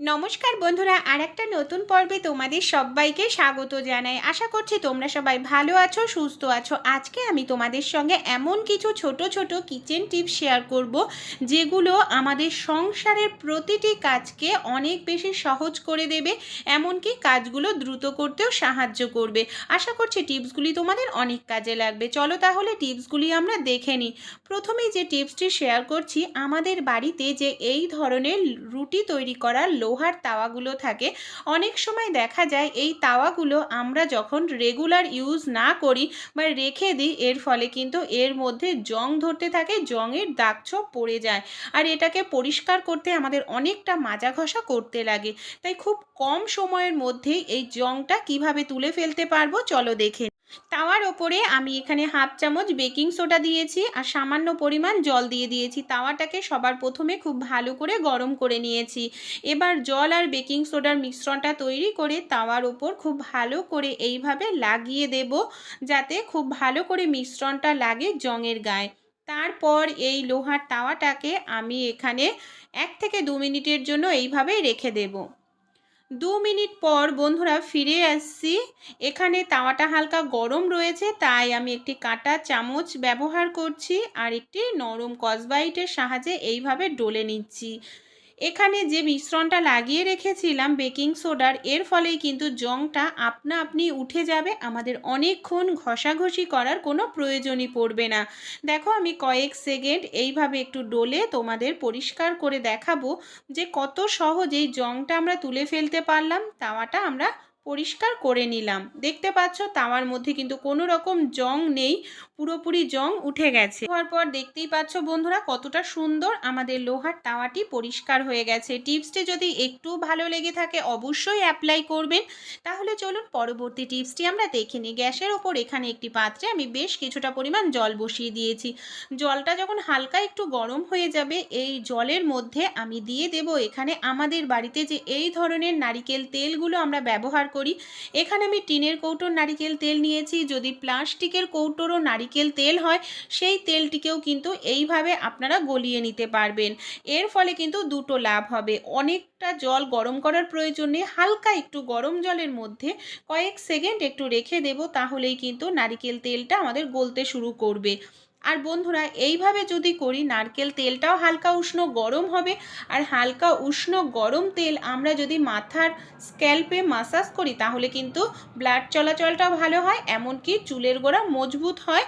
নমস্কার বন্ধুরা আর একটা নতুন পর্বে তোমাদের সবাইকে স্বাগত জানাই। আশা করছি তোমরা সবাই ভালো আছো, সুস্থ আছো। আজকে আমি তোমাদের সঙ্গে এমন কিছু ছোট ছোট কিচেন টিপস শেয়ার করব, যেগুলো আমাদের সংসারের প্রতিটি কাজকে অনেক বেশি সহজ করে দেবে, এমনকি কাজগুলো দ্রুত করতেও সাহায্য করবে। আশা করছি টিপসগুলি তোমাদের অনেক কাজে লাগবে। চলো তাহলে টিপসগুলি আমরা দেখে নিই। প্রথমেই যে টিপসটি শেয়ার করছি, আমাদের বাড়িতে যে এই ধরনের রুটি তৈরি করার লোহার তাওয়াগুলো থাকে, অনেক সময় দেখা যায় এই তাওয়াগুলো আমরা যখন রেগুলার ইউজ না করি বা রেখে দিই, এর ফলে কিন্তু এর মধ্যে জং ধরতে থাকে, জংয়ের দাগ ছোপ পড়ে যায়। আর এটাকে পরিষ্কার করতে আমাদের অনেকটা মাজা ঘষা করতে লাগে। তাই খুব কম সময়ের মধ্যেই এই জংটা কীভাবে তুলে ফেলতে পারব, চলো দেখে তাওয়ার ওপরে আমি এখানে হাফ চামচ বেকিং সোডা দিয়েছি আর সামান্য পরিমাণ জল দিয়ে দিয়েছি। তাওয়াটাকে সবার প্রথমে খুব ভালো করে গরম করে নিয়েছি। এবার জল আর বেকিং সোডার মিশ্রণটা তৈরি করে তাওয়ার ওপর খুব ভালো করে এইভাবে লাগিয়ে দেব যাতে খুব ভালো করে মিশ্রণটা লাগে জঙের গায়ে। তারপর এই লোহার তাওয়াটাকে আমি এখানে এক থেকে দু মিনিটের জন্য এইভাবে রেখে দেবো। দু মিনিট পর বন্ধুরা ফিরে আসছি। এখানে তাওয়াটা হালকা গরম রয়েছে, তাই আমি একটি কাটা চামচ ব্যবহার করছি আর একটি নরম কসবাইটের সাহায্যে এইভাবে ডলে নিচ্ছি। এখানে যে মিশ্রণটা লাগিয়ে রেখেছিলাম বেকিং সোডার, এর ফলেই কিন্তু জংটা আপনা আপনি উঠে যাবে। আমাদের অনেকক্ষণ ঘষাঘষি করার কোনো প্রয়োজনই পড়বে না। দেখো আমি কয়েক সেকেন্ড এইভাবে একটু ডলে তোমাদের পরিষ্কার করে দেখাবো যে কত সহজেই জংটা আমরা তুলে ফেলতে পারলাম, তাওয়াটা আমরা পরিষ্কার করে নিলাম। দেখতে পাচ্ছ তাওয়ার মধ্যে কিন্তু কোনো রকম জং নেই। পুরোপুরি জং উঠে গেছে। হওয়ার পর দেখতেই পাচ্ছ বন্ধুরা, কতটা সুন্দর আমাদের লোহার তাওয়াটি পরিষ্কার হয়ে গেছে। টিপসটি যদি একটু ভালো লেগে থাকে, অবশ্যই অ্যাপ্লাই করবেন। তাহলে চলুন পরবর্তী টিপসটি আমরা দেখে নিই। গ্যাসের ওপর এখানে একটি পাত্রে আমি বেশ কিছুটা পরিমাণ জল বসিয়ে দিয়েছি। জলটা যখন হালকা একটু গরম হয়ে যাবে, এই জলের মধ্যে আমি দিয়ে দেব এখানে আমাদের বাড়িতে যে এই ধরনের নারিকেল তেলগুলো আমরা ব্যবহার করি। এখানে আমি টিনের কৌটোর নারিকেল তেল নিয়েছি। যদি প্লাস্টিকের কৌটোরও নারিকেল তেল হয়, সেই তেলটিকেও কিন্তু এইভাবে আপনারা গলিয়ে নিতে পারবেন। এর ফলে কিন্তু দুটো লাভ হবে। অনেকটা জল গরম করার প্রয়োজন হালকা একটু গরম জলের মধ্যে কয়েক সেকেন্ড একটু রেখে দেব, তাহলেই কিন্তু নারিকেল তেলটা আমাদের গলতে শুরু করবে। আর বন্ধুরা, এইভাবে যদি করি, নারকেল তেলটাও হালকা উষ্ণ গরম হবে, আর হালকা উষ্ণ গরম তেল আমরা যদি মাথার স্ক্যাল্পে মাসাজ করি, তাহলে কিন্তু ব্লাড চলাচলটাও ভালো হয়, এমনকি চুলের গোড়া মজবুত হয়।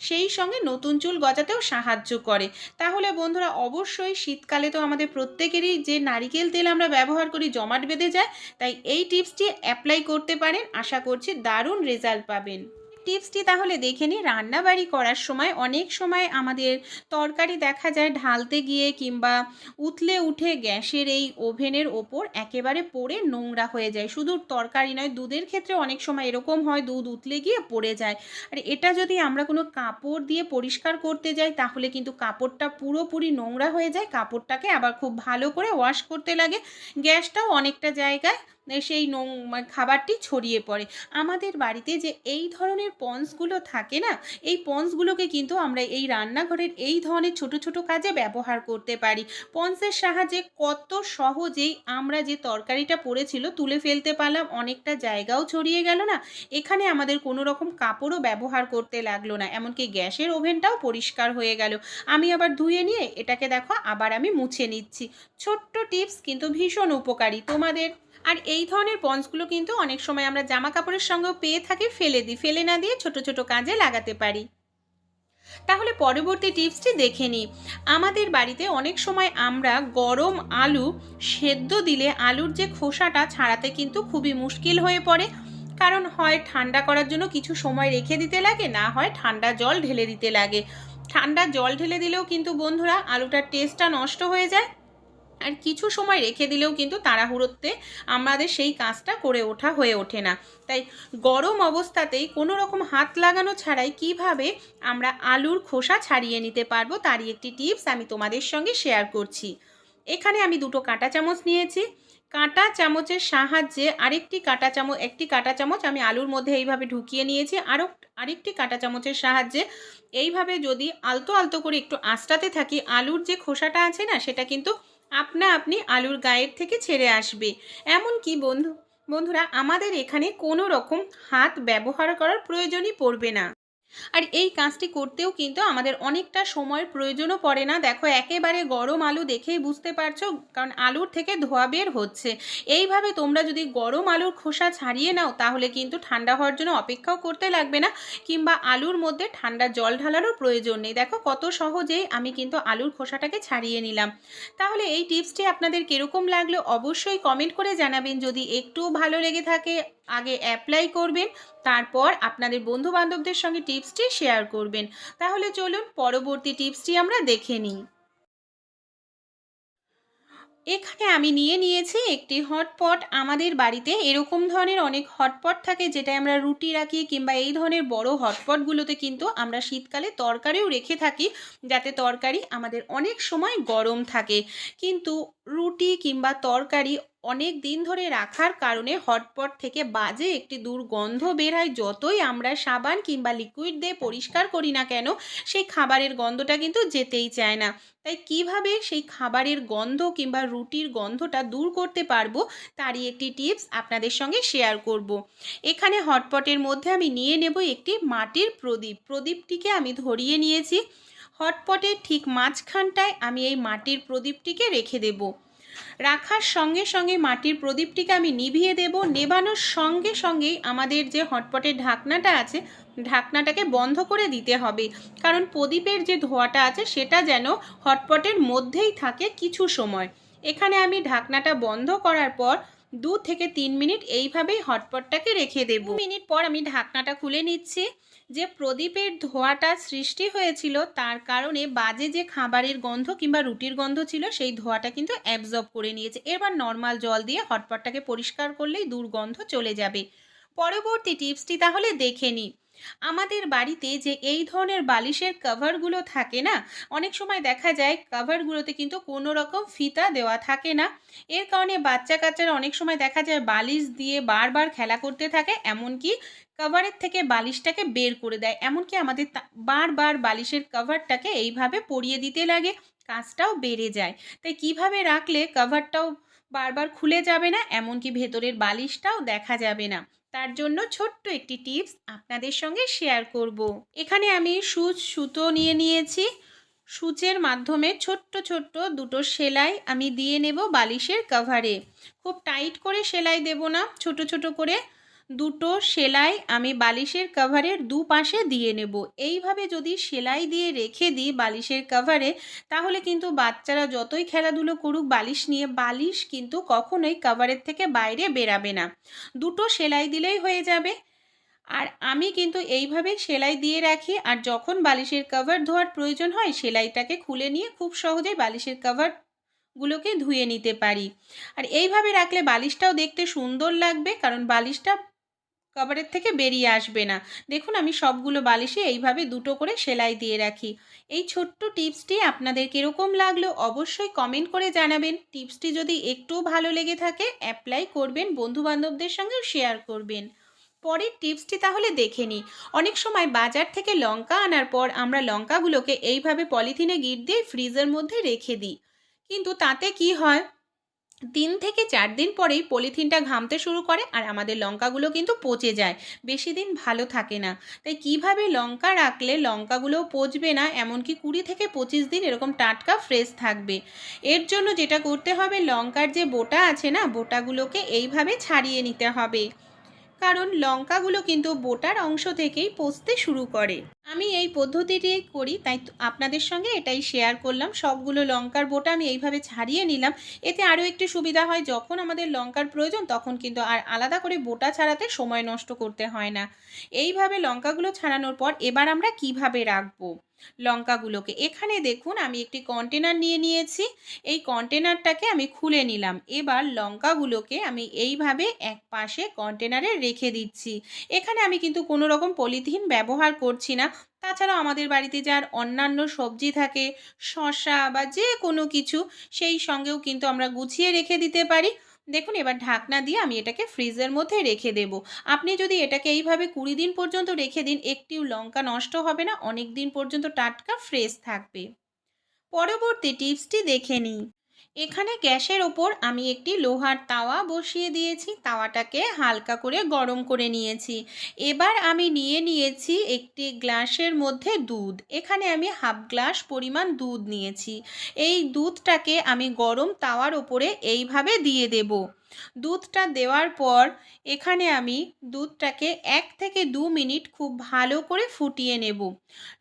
সেই সঙ্গে নতুন চুল গজাতেও সাহায্য করে। তাহলে বন্ধুরা, অবশ্যই শীতকালে তো আমাদের প্রত্যেকেরই যে নারিকেল তেল আমরা ব্যবহার করি জমাট বেঁধে যায়, তাই এই টিপসটি অ্যাপ্লাই করতে পারেন। আশা করছি দারুণ রেজাল্ট পাবেন। টিপসটি তাহলে দেখে নিই রান্নাবাড়ি করার সময় অনেক সময় আমাদের তরকারি দেখা যায় ঢালতে গিয়ে কিংবা উতলে উঠে গ্যাসের এই ওভেনের ওপর একেবারে পড়ে নোংরা হয়ে যায়। শুধু তরকারি নয়, দুধের ক্ষেত্রে অনেক সময় এরকম হয়, দুধ উতলে গিয়ে পড়ে যায়। আর এটা যদি আমরা কোনো কাপড় দিয়ে পরিষ্কার করতে যাই, তাহলে কিন্তু কাপড়টা পুরোপুরি নোংরা হয়ে যায়। কাপড়টাকে আবার খুব ভালো করে ওয়াশ করতে লাগে। গ্যাসটাও অনেকটা জায়গায় সেই নোং মানে খাবারটি ছড়িয়ে পড়ে। আমাদের বাড়িতে যে এই ধরনের পন্সগুলো থাকে না, এই পন্সগুলোকে কিন্তু আমরা এই রান্নাঘরের এই ধরনের ছোট ছোট কাজে ব্যবহার করতে পারি। পন্সের সাহায্যে কত সহজেই আমরা যে তরকারিটা পড়েছিল তুলে ফেলতে পারলাম, অনেকটা জায়গাও ছড়িয়ে গেল না। এখানে আমাদের কোনো রকম কাপড়ও ব্যবহার করতে লাগল না, এমনকি গ্যাসের ওভেনটাও পরিষ্কার হয়ে গেল। আমি আবার ধুয়ে নিয়ে এটাকে দেখো, আবার আমি মুছে নিচ্ছি। ছোট্ট টিপস কিন্তু ভীষণ উপকারী। তোমাদের আর এই ধরনের পঞ্চগুলো কিন্তু অনেক সময় আমরা জামা কাপড়ের সঙ্গেও পেয়ে থাকি, ফেলে দিই। ফেলে না দিয়ে ছোট ছোট কাজে লাগাতে পারি। তাহলে পরবর্তী টিপসটি দেখে নিই। আমাদের বাড়িতে অনেক সময় আমরা গরম আলু সেদ্ধ দিলে আলুর যে খোসাটা ছাড়াতে কিন্তু খুবই মুশকিল হয়ে পড়ে। কারণ হয় ঠান্ডা করার জন্য কিছু সময় রেখে দিতে লাগে, না হয় ঠান্ডা জল ঢেলে দিতে লাগে। ঠান্ডা জল ঢেলে দিলেও কিন্তু বন্ধুরা আলুটার টেস্টটা নষ্ট হয়ে যায়। আর কিছু সময় রেখে দিলেও কিন্তু তাড়াহুড়োতে আমাদের সেই কাজটা করে ওঠা হয়ে ওঠে না। তাই গরম অবস্থাতেই কোনো রকম হাত লাগানো ছাড়াই কীভাবে আমরা আলুর খোসা ছাড়িয়ে নিতে পারব তারই একটি টিপস আমি তোমাদের সঙ্গে শেয়ার করছি। এখানে আমি দুটো কাঁটা চামচ নিয়েছি। কাঁটা চামচের সাহায্যে আরেকটি কাঁটা চামচ, একটি কাঁটা চামচ আমি আলুর মধ্যে এইভাবে ঢুকিয়ে নিয়েছি। আরও আরেকটি কাঁটা চামচের সাহায্যে এইভাবে যদি আলতো আলতো করে একটু আঁচটাতে থাকি, আলুর যে খোসাটা আছে না, সেটা কিন্তু আপনা আপনি আলুর গায়ের থেকে ছেড়ে আসবে। এমন কি বন্ধু? বন্ধুরা, আমাদের এখানে কোনো রকম হাত ব্যবহার করার প্রয়োজনই পড়বে না। আর এই কাজটি করতেও কিন্তু আমাদের অনেকটা সময়ের প্রয়োজনও পড়ে না। দেখো, একেবারে গরম আলু দেখেই বুঝতে পারছ, কারণ আলুর থেকে ধোয়া বের হচ্ছে। এইভাবে তোমরা যদি গরম আলুর খোসা ছাড়িয়ে নাও, তাহলে কিন্তু ঠান্ডা হওয়ার জন্য অপেক্ষাও করতে লাগবে না, কিংবা আলুর মধ্যে ঠান্ডা জল ঢালারও প্রয়োজন নেই। দেখো, কত সহজেই আমি কিন্তু আলুর খোসাটাকে ছাড়িয়ে নিলাম। তাহলে এই টিপসটি আপনাদের কীরকম লাগল অবশ্যই কমেন্ট করে জানাবেন। যদি একটুও ভালো লেগে থাকে আগে অ্যাপ্লাই করবেন, তারপর আপনাদের বন্ধু বান্ধবদের সঙ্গে টিপসটি শেয়ার করবেন। তাহলে চলুন পরবর্তী টিপসটি আমরা দেখে নিই। এখানে আমি নিয়ে নিয়েছি একটি হটপট আমাদের বাড়িতে এরকম ধরনের অনেক হটপট থাকে যেটা আমরা রুটি রাখি কিংবা এই ধরনের বড় হটপটগুলোতে কিন্তু আমরা শীতকালে তরকারিও রেখে থাকি যাতে তরকারি আমাদের অনেক সময় গরম থাকে। কিন্তু রুটি কিংবা তরকারি অনেক দিন ধরে রাখার কারণে হটপট থেকে বাজে একটি দুর্গন্ধ বের হয়। যতই আমরা সাবান কিংবা লিকুইড দিয়ে পরিষ্কার করি না কেন, সেই খাবারের গন্ধটা কিন্তু যেতেই চায় না। তাই কীভাবে সেই খাবারের গন্ধ কিংবা রুটির গন্ধটা দূর করতে পারব, তারই একটি টিপস আপনাদের সঙ্গে শেয়ার করব। এখানে হটপটের মধ্যে আমি নিয়ে নেব একটি মাটির প্রদীপ। প্রদীপটিকে আমি ধরিয়ে নিয়েছি। হটপটের ঠিক মাঝখানটায় আমি এই মাটির প্রদীপটিকে রেখে দেবো। রাখার সঙ্গে সঙ্গে মাটির প্রদীপটিকে আমি নিভিয়ে দেব, নেবানোর সঙ্গে সঙ্গেই আমাদের যে হটপটের ঢাকনাটা আছে, ঢাকনাটাকে বন্ধ করে দিতে হবে। কারণ প্রদীপের যে ধোঁয়াটা আছে, সেটা যেন হটপটের মধ্যেই থাকে কিছু সময়। এখানে আমি ঢাকনাটা বন্ধ করার পর দু থেকে তিন মিনিট এইভাবেই হটপটটাকে রেখে দেব। মিনিট পর আমি ঢাকনাটা খুলে নিচ্ছি। যে প্রদীপের ধোঁয়াটা সৃষ্টি হয়েছিল, তার কারণে বাজে যে খাবারের গন্ধ কিংবা রুটির গন্ধ ছিল, সেই ধোঁয়াটা কিন্তু অ্যাবজর্ব করে নিয়েছে। এবার নর্মাল জল দিয়ে হটপটটাকে পরিষ্কার করলেই দুর্গন্ধ চলে যাবে। পরবর্তী টিপসটি তাহলে দেখে নিই। আমাদের বাড়িতে যে এই ধরনের বালিশের কভারগুলো থাকে না, অনেক সময় দেখা যায় কভারগুলোতে কিন্তু কোনো রকম ফিতা দেওয়া থাকে না। এর কারণে বাচ্চা কাচ্চারা অনেক সময় দেখা যায় বালিশ দিয়ে বারবার খেলা করতে থাকে, এমনকি কভারের থেকে বালিশটাকে বের করে দেয়। এমনকি আমাদের বারবার বালিশের কভারটাকে এইভাবে পরিয়ে দিতে লাগে কাজটাও বেড়ে যায়। তাই কীভাবে রাখলে কভারটাও বারবার খুলে যাবে না, এমনকি ভেতরের বালিশটাও দেখা যাবে না? তার জন্য ছোট্ট একটি টিপস আপনাদের সঙ্গে শেয়ার করব। এখানে আমি সুচ, সুতো নিয়ে নিয়েছি। সূচের মাধ্যমে ছোট্ট ছোট্ট দুটো সেলাই আমি দিয়ে নেব বালিশের কভারে খুব টাইট করে সেলাই দেব না, ছোট ছোট করে। দুটো সেলাই আমি বালিশের কভারের দুপাশে দিয়ে নেব। এইভাবে যদি সেলাই দিয়ে রেখে দিই বালিশের কভারে তাহলে কিন্তু বাচ্চারা যতই খেলাধুলো করুক, বালিশ নিয়ে, বালিশ কিন্তু কখনোই কভারের থেকে বাইরে বেরাবে না। দুটো সেলাই দিলেই হয়ে যাবে। আর আমি কিন্তু এইভাবে সেলাই দিয়ে রাখি, আর যখন বালিশের কভার ধোয়ার প্রয়োজন হয়, সেলাইটাকে খুলে নিয়ে খুব সহজেই বালিশের কভার গুলোকে ধুয়ে নিতে পারি। আর এইভাবে রাখলে বালিশটাও দেখতে সুন্দর লাগবে, কারণ বালিশটা কভারের থেকে বেরিয়ে আসবে না। দেখুন, আমি সবগুলো বালিশে এইভাবে দুটো করে সেলাই দিয়ে রাখি। এই ছোট্ট টিপসটি আপনাদের কীরকম লাগল অবশ্যই কমেন্ট করে জানাবেন। টিপসটি যদি একটু ভালো লেগে থাকে অ্যাপ্লাই করবেন, বন্ধুবান্ধবদের সঙ্গেও শেয়ার করবেন। পরের টিপসটি তাহলে দেখে নিই। অনেক সময় বাজার থেকে লঙ্কা আনার পর আমরা লঙ্কাগুলোকে এইভাবে পলিথিনে গিট দিয়ে ফ্রিজের মধ্যে রেখে দিই। কিন্তু তাতে কি হয়? তিন থেকে চার দিন পরেই পলিথিনটা ঘামতে শুরু করে আর আমাদের লঙ্কাগুলো কিন্তু পচে যায়। বেশি দিন ভালো থাকে না। তাই কীভাবে লঙ্কা রাখলে লঙ্কাগুলোও পচবে না, এমনকি কুড়ি থেকে পঁচিশ দিন এরকম টাটকা ফ্রেশ থাকবে? এর জন্য যেটা করতে হবে, লঙ্কার যে বোটা আছে না, বোটাগুলোকে এইভাবে ছাড়িয়ে নিতে হবে। কারণ লঙ্কাগুলো কিন্তু বোটার অংশ থেকেই পচতে শুরু করে। আমি এই পদ্ধতিটি করি, তাই আপনাদের সঙ্গে এটাই শেয়ার করলাম। সবগুলো লঙ্কার বোটা আমি এইভাবে ছাড়িয়ে নিলাম। এতে আরও একটি সুবিধা হয়, যখন আমাদের লঙ্কার প্রয়োজন তখন কিন্তু আর আলাদা করে বোটা ছাড়াতে সময় নষ্ট করতে হয় না। এইভাবে লঙ্কাগুলো ছাড়ানোর পর এবার আমরা কীভাবে রাখব? লঙ্কাগুলোকে। এখানে দেখুন আমি একটি কন্টেনার নিয়ে নিয়েছি। এই কন্টেনারটাকে আমি খুলে নিলাম। এবার লঙ্কাগুলোকে আমি এইভাবে এক পাশে কন্টেনারে রেখে দিচ্ছি। এখানে আমি কিন্তু কোনো রকম পলিথিন ব্যবহার করছি না। তাছাড়াও আমাদের বাড়িতে যার অন্যান্য সবজি থাকে শশা বা যে কোনো কিছু, সেই সঙ্গেও কিন্তু আমরা গুছিয়ে রেখে দিতে পারি। দেখুন, এবার ঢাকনা দিয়ে আমি এটাকে ফ্রিজের মধ্যে রেখে দেব। আপনি যদি এটাকে এইভাবে কুড়ি দিন পর্যন্ত রেখে দিন, একটিও লঙ্কা নষ্ট হবে না, অনেক দিন পর্যন্ত টাটকা ফ্রেশ থাকবে। পরবর্তী টিপসটি দেখে নিই। এখানে গ্যাসের ওপর আমি একটি লোহার তাওয়া বসিয়ে দিয়েছি। তাওয়াটাকে হালকা করে গরম করে নিয়েছি। এবার আমি নিয়ে নিয়েছি একটি গ্লাসের মধ্যে দুধ। এখানে আমি হাফ গ্লাস পরিমাণ দুধ নিয়েছি। এই দুধটাকে আমি গরম তাওয়ার ওপরে এইভাবে দিয়ে দেব। দুধটা দেওয়ার পর এখানে আমি দুধটাকে এক থেকে দু মিনিট খুব ভালো করে ফুটিয়ে নেব।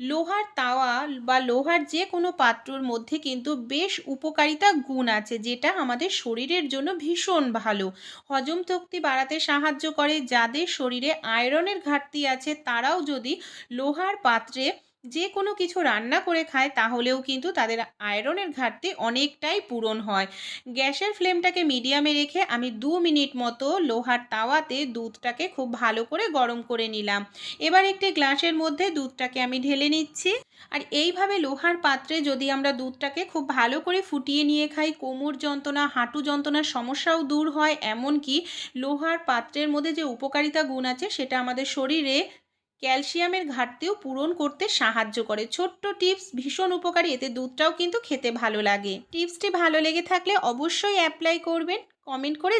লোহার তাওয়া বা লোহার যে কোনো পাত্রর মধ্যে কিন্তু বেশ উপকারিতা গুণ আছে, যেটা আমাদের শরীরের জন্য ভীষণ ভালো। হজম শক্তি বাড়াতে সাহায্য করে, যাদের শরীরে আয়রনের ঘাটতি আছে, তারাও যদি লোহার পাত্রে যে কোনো কিছু রান্না করে খায়, তাহলেও কিন্তু তাদের আয়রনের ঘাটতি অনেকটাই পূরণ হয়। গ্যাসের ফ্লেমটাকে মিডিয়ামে রেখে আমি দু মিনিট মতো লোহার তাওয়াতে দুধটাকে খুব ভালো করে গরম করে নিলাম। এবার একটি গ্লাসের মধ্যে দুধটাকে আমি ঢেলে নিচ্ছি। আর এইভাবে লোহার পাত্রে যদি আমরা দুধটাকে খুব ভালো করে ফুটিয়ে নিয়ে খাই, কোমর যন্ত্রণা, হাঁটু যন্ত্রণার সমস্যাও দূর হয়। এমনকি লোহার পাত্রের মধ্যে যে উপকারিতা গুণ আছে, সেটা আমাদের শরীরে ক্যালসিয়ামের ঘাটতিও পূরণ করতে সাহায্য করে। ছোট্ট টিপস, ভীষণ উপকারী। এতে দুধটাও কিন্তু খেতে ভালো লাগে। টিপসটি ভালো লেগে থাকলে অবশ্যই অ্যাপ্লাই করবেন। কমেন্ট করে